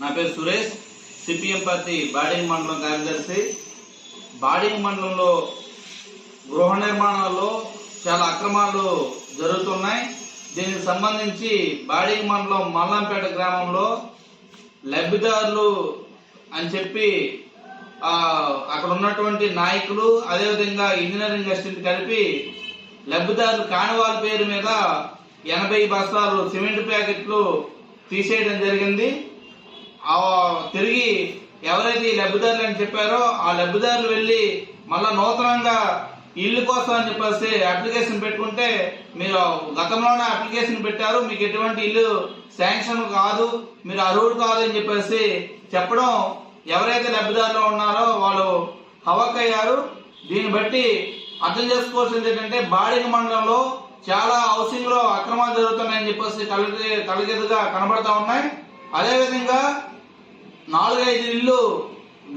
నా పేరు Suresh CPM party బాడింగ్ మండలం కార్యదర్శి. బాడింగ్ మండలంలో గృహ నిర్మాణాల్లో చాలా అక్రమాలు జరుగుతున్నాయి. దీనికి సంబంధించి బాడింగ్ మండలం మల్లంపేట గ్రామంలో లబ్ధిదారులు అని చెప్పి అక్కడ ఉన్నటువంటి నాయకులు అదేవిధంగా ఇంజనీరింగ్ అసిస్టెంట్ కలిపి లబ్ధిదారులు కాని వాళ్ళ పేరు మీద ఎనభై బస్తాలు సిమెంట్ ప్యాకెట్లు తీసేయడం జరిగింది. తిరిగి ఎవరైతే ఈ లబ్ధిదారులు అని చెప్పారో ఆ లబ్ధిదారులు వెళ్ళి మళ్ళా నూతనంగా ఇల్లు కోసం అని చెప్పేసి అప్లికేషన్ పెట్టుకుంటే మీరు గతంలోనే అప్లికేషన్ పెట్టారు మీకు ఎటువంటి ఇల్లు శాంక్షన్ కాదు మీరు అర్హుడు కాదు అని చెప్పేసి చెప్పడం ఎవరైతే లబ్ధిదారులు ఉన్నారో వాళ్ళు హవక్కయ్యారు దీన్ని బట్టి అర్థం చేసుకోవాల్సింది ఏంటంటే బాడిగ మండలంలో చాలా హౌసింగ్లో అక్రమాలు జరుగుతున్నాయని చెప్పేసి కళ్ళకి కలిగేదిగా కనబడతా ఉన్నాయి. అదేవిధంగా నాలుగైదు ఇల్లు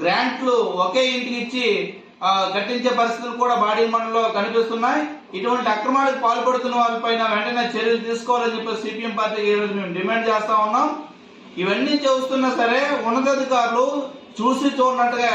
గ్రాంట్లు ఒకే ఇంటికి ఇచ్చి కట్టించే పరిస్థితులు కూడా బాడీ మండలంలో కనిపిస్తున్నాయి. ఇటువంటి అక్రమాలకు పాల్పడుతున్న వారిపైన వెంటనే చర్యలు తీసుకోవాలని చెప్పి సిపిఎం పార్టీకి ఈరోజు మేము డిమాండ్ చేస్తా ఉన్నాం. ఇవన్నీ చూస్తున్నా సరే ఉన్నతాధికారులు చూసి చూడనట్టుగా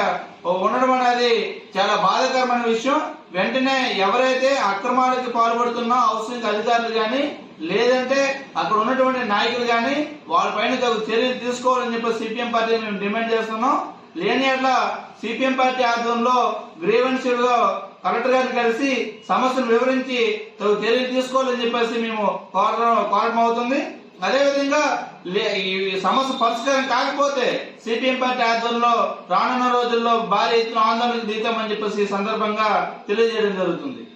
ఉండడం అనేది చాలా బాధాకరమైన విషయం. వెంటనే ఎవరైతే అక్రమాలకి పాల్పడుతున్నా హౌసింగ్ అధికారులు కానీ లేదంటే అక్కడ ఉన్నటువంటి నాయకులు కానీ వాళ్ళపైన తగు చర్యలు తీసుకోవాలని చెప్పి సిపిఎం పార్టీ మేము డిమాండ్ చేస్తున్నాం. లేని అట్లా సిపిఎం పార్టీ ఆధ్వర్యంలో గ్రీవెన్సీలో కలెక్టర్ గారిని కలిసి సమస్యను వివరించి తగు చర్యలు తీసుకోవాలని చెప్పేసి మేము కోరడం కోరడం అవుతుంది. అదేవిధంగా లే- ఈ సమస్య పరిష్కారం కాకపోతే సిపిఎం పార్టీ ఆధ్వర్యంలో రానున్న రోజుల్లో భారీ ఎత్తున ఆందోళనకు దిగుతామని చెప్పేసి ఈ సందర్భంగా తెలియజేయడం జరుగుతుంది.